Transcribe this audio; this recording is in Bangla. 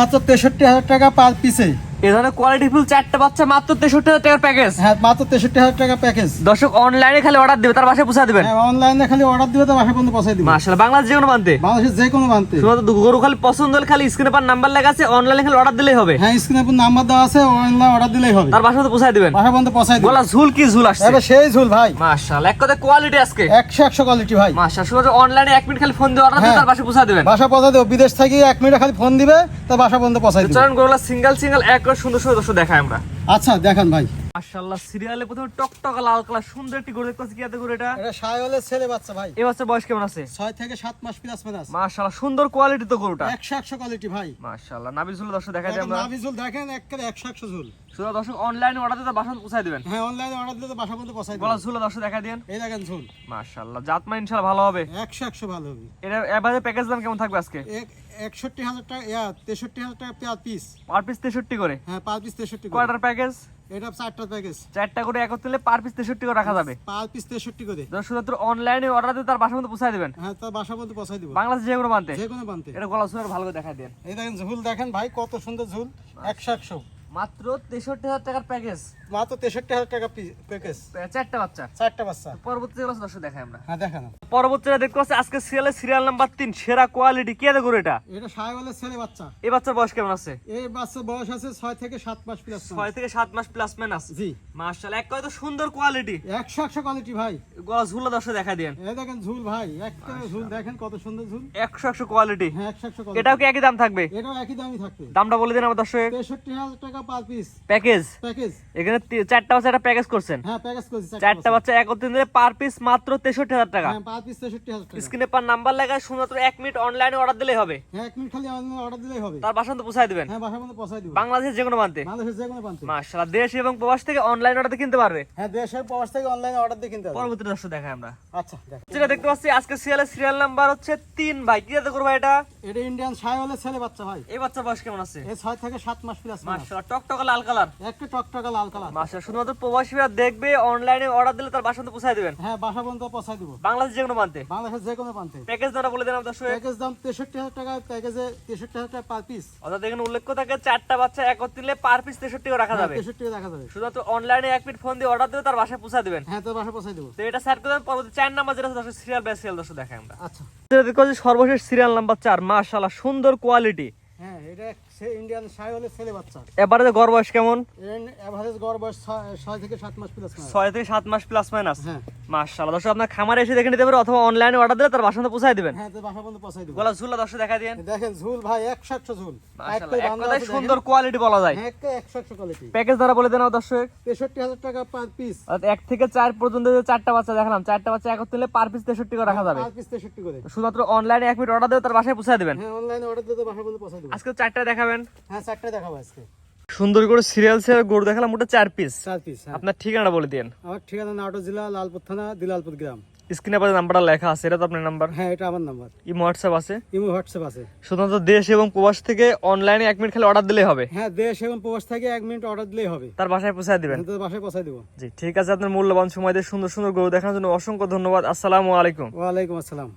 মাত্র তেষট্টি হাজার টাকা পার পিসে ধরনের কোয়ালিটি ফুল চারটে বাচ্চা মাত্র তেষট্টি হাজার টাকার প্যাকেজ হ্যাঁ মাত্র তেষট্টি হাজার টাকা প্যাকেজ দর্শক অনলাইনে খালি অর্ডার দেবে তার বাসায় পৌঁছা দেবেন। হ্যাঁ অনলাইনে খালি অর্ডার দিবে তো বাসা পর্যন্ত পৌঁছাই দিবে। মার্শাল বাংলাদেশ যে কোনো মানতে বাংলাদেশের যে কোনো প্রান্তে। শুধুমাত্র গরু খালি পছন্দ হলে খালি স্ক্রিনে পার নাম্বার লেখা আছে অনলাইনে খালি অর্ডার দিলেই হবে। হ্যাঁ স্ক্রিনে উপর নাম্বার দেওয়া আছে অনলাইন অর্ডার দিলেই হবে। তার বাসায় পৌঁছায় দিবেন। বাসা পর্যন্ত পৌঁছাই দিবে বলা ঝুল কি ঝুল আসছে? এবার সেই ঝুল ভাই। মার্শাল এক কথা কোয়ালিটি আজকে। একশো একশো কোয়ালিটি ভাই। মার্শাল শুধু অনলাইনে এক মিনিট খালি ফোন দিয়ে অর্ডার দিয়ে হ্যাঁ। তার বাসায় পৌঁছা দেবেন। বাসা পৌঁছাই দেবে বিদেশ থেকে এক মিনিট খালি ফোন দিবে তার বাসা পর্যন্ত পৌঁছাই দিবে। চরণ গরুলা সিঙ্গেল সিঙ্গেল এক করে সুন্দর সুন্দর দর্শক দেখায় আমরা। আচ্ছা দেখেন ভাই। মার্শাল্লাহ সিরিয়ালে প্রথমে টকটকা লাল কালার সুন্দর একটি গরু দেখতে কি এত গরু এটা এটা সায়লের ছেলে বাচ্চা ভাই। এই বাচ্চার বয়স কেমন আছে? ছয় থেকে সাত মাস প্লাস প্লাস মার্শাল্লাহ সুন্দর কোয়ালিটি তো গরুটা। একশো একশো কোয়ালিটি ভাই। মার্শাল্লাহ নাবিল ঝুল দর্শক দেখা যায় আমরা। নাভি ঝুল দেখেন একেবারে একশো একশো ঝুল। শুধু দর্শক অনলাইনে অর্ডার দিয়ে তার পৌঁছায় দিবেন। হ্যাঁ অনলাইনে অর্ডার দিলে তো বাসা পর্যন্ত পৌঁছাই গলা ঝুল দর্শক দেখা দিন এই দেখেন ঝুল। মার্শাল্লাহ জাতমান ইনশাল্লাহ ভালো হবে। একশো একশো ভালো হবে। এটা এবারে প্যাকেজ দাম কেমন থাকবে আজকে? একষট্টি হাজার টাকা ইয়া তেষট্টি হাজার টাকা পিস পার পিস তেষট্টি করে? হ্যাঁ পার পিস তেষট্টি কয়টার প্যাকেজ এটা চারটা প্যাকেজ চারটা করে একত্রে পার পিস তেষট্টি করে রাখা যাবে। পার পিস তেষট্টি করে। শুধুমাত্র অনলাইনে অর্ডার দিয়ে তার বাসার মধ্যে পৌঁছায় দেবেন। হ্যাঁ তার বাসা মধ্যে পৌঁছায় দিব। বাংলাদেশ যে কোনো মানতে যে কোনো এটা গলা ঝুলের ভালো করে দেখা দেন। এই দেখেন ঝুল দেখেন ভাই কত সুন্দর ঝুল। একশো একশো। মাত্র তেষট্টি হাজার টাকার প্যাকেজ মাত্র তেষট্টি হাজার টাকা প্যাকেজ চারটা বাচ্চা। চারটা বাচ্চা। পরবর্তী যেগুলো দর্শক দেখাই আমরা। হ্যাঁ দেখেন। দেখতে পাচ্ছি আজকে সিরিয়ালের সিরিয়াল নাম্বার তিন সেরা কোয়ালিটি কি আছে গরু এটা এটা সাহেবের ছেলে বাচ্চা। এই বাচ্চার বয়স কেমন আছে? এই বাচ্চার বয়স আছে ছয় থেকে সাত মাস প্লাস ছয় থেকে সাত মাস প্লাস ম্যান আছে। জি। মার্শাল এক কথা সুন্দর কোয়ালিটি একশো একশো কোয়ালিটি ভাই। গলা ঝুলো দর্শক দেখা দিন এই দেখেন ঝুল ভাই একটা ঝুল দেখেন কত সুন্দর ঝুল। একশো একশো কোয়ালিটি হ্যাঁ একশো। এটাও কি একই দাম থাকবে? এটাও একই দামই থাকবে। দামটা বলে দিন আমার দর্শক। তেষট্টি হাজার টাকা পার পিস প্যাকেজ প্যাকেজ এখানে চারটা বাচ্চা একটা প্যাকেজ করছেন? হ্যাঁ প্যাকেজ করেছি চারটা বাচ্চা। একত্রে নিলে পার পিস মাত্র তেষট্টি হাজার টাকা। হ্যাঁ পার পিস তেষট্টি হাজার টাকা। স্ক্রিনে পার নাম্বার লেখায় শুধুমাত্র এক মিনিট অনলাইনে অর্ডার দিলেই হবে। হ্যাঁ এক মিনিট খালি অর্ডার দিলেই হবে। তার বাসান্ত পৌঁছায় দিবেন। হ্যাঁ বাসার মধ্যে পৌঁছাই দিব। বাংলাদেশের যে কোনো মানতে বাংলাদেশের যে কোনো প্রান্তে দেশ এবং প্রবাস থেকে অনলাইন অর্ডার কিনতে পারবে। হ্যাঁ দেশের প্রবাস থেকে অনলাইনে অর্ডার দিয়ে কিনতে হবে পরবর্তী দর্শক দেখাই আমরা। আচ্ছা যেটা দেখতে পাচ্ছি আজকে সিরিয়ালের সিরিয়াল নাম্বার হচ্ছে তিন ভাই। কি করব এটা? এটা ইন্ডিয়ান সাহেবের ছেলে বাচ্চা ভাই। এই বাচ্চার বয়স কেমন আছে? এই ছয় থেকে সাত মাস প্লাস মার্শাল টকটকা লাল কালার। একটা টকটকা লাল কালার। শুধুমাত্র প্রবাসীরা দেখবে অনলাইনে অর্ডার দিলে তার পৌঁছায় দেবেন। হ্যাঁ বাসা পর্যন্ত পৌঁছাই দিব। বাংলাদেশ যে কোনো মানতে বাংলাদেশের যে কোনো প্রান্তে। প্যাকেজ দ্বারা বলে দেন প্যাকেজ দাম টাকা প্যাকেজে তেষট্টি হাজার টাকা পার পিস অর্থাৎ এখানে উল্লেখ থাকে চারটা বাচ্চা পার পিস তেষট্টি করে রাখা যাবে। যাবে। শুধুমাত্র অনলাইনে এক মিনিট ফোন দিয়ে অর্ডার দিলে তার বাসায় পৌঁছা দেবেন। হ্যাঁ তোর বাসা পৌঁছাই দিব। তো এটা স্যার করে পরবর্তী চার নাম্বার যেটা দর্শক সিরিয়াল বাই সিরিয়াল দর্শক দেখাই আমরা। আচ্ছা। সর্বশেষ সিরিয়াল নাম্বার চার মাশাআল্লাহ সুন্দর কোয়ালিটি হ্যাঁ এটা সে ইন্ডিয়ান সাহেবের ছেলে বাচ্চা। এবারে গড় বয়স কেমন? এভারেজ গড় বয়স ছয়- ছয় থেকে সাত মাস প্লাস ছয় থেকে সাত মাস প্লাস মাইনাস হ্যাঁ। মাশাআল্লাহ। দর্শক আপনার খামারে এসে দেখে নিতে পারে অথবা অনলাইনে অর্ডার দিলে তার বাসাতে পৌঁছায় দিবেন। হ্যাঁ তোর বাসা পর্যন্ত পৌঁছাই দিব গলা ঝুলা দর্শক দেখা দিন দেখেন ঝুল ভাই একশো একশো ঝুল। মাশাআল্লাহ। এক বান্ধা কথায় আছে সুন্দর কোয়ালিটি বলা যায়। দেখেন। একটা একশো একশো কোয়ালিটি প্যাকেজ দ্বারা বলে দেন দর্শক। তেষট্টি হাজার টাকা পার পিস অর্থাৎ এক থেকে চার পর্যন্ত যে চারটা বাচ্চা দেখালাম চারটা বাচ্চা একত্রে নিলে পার পিস তেষট্টি করে রাখা যাবে। পার পিস তেষট্টি করে। শুধুমাত্র অনলাইনে এক মিনিট অর্ডার দিয়ে তার বাসায় পৌঁছায় দেবেন। হ্যাঁ অনলাইনে অর্ডার বাসা পর্যন্ত আজকে চারটা দেখাবেন হ্যাঁ চারটে দেখাবো আজকে। সুন্দর করে সিরিয়াল সিরিয়াল গরু দেখালাম ওটা চার পিস চার পিস হ্যাঁ। আপনার ঠিকানাটা বলে দিন আমার ঠিকানা নাটোর জেলা লালপুর থানা দিলালপুর গ্রাম। স্ক্রিনে পরে নাম্বারটা লেখা আছে এটা তো আপনার নাম্বার হ্যাঁ এটা আমার নাম্বার ইমো হোয়াটসঅ্যাপ আছে? ইমো হোয়াটসঅ্যাপ আছে। শুধুমাত্র দেশ এবং প্রবাস থেকে অনলাইনে এক মিনিট খালি অর্ডার দিলেই হবে। হ্যাঁ দেশ এবং প্রবাস থেকে এক মিনিট অর্ডার দিলেই হবে। তার বাসায় পৌঁছায় দিবেন। তার বাসায় পৌঁছাই দিব। জি ঠিক আছে আপনার মূল্যবান সময় দিয়ে সুন্দর সুন্দর গরু দেখানোর জন্য অসংখ্য ধন্যবাদ। আসসালামু আলাইকুম। ওয়ালাইকুম আসসালাম।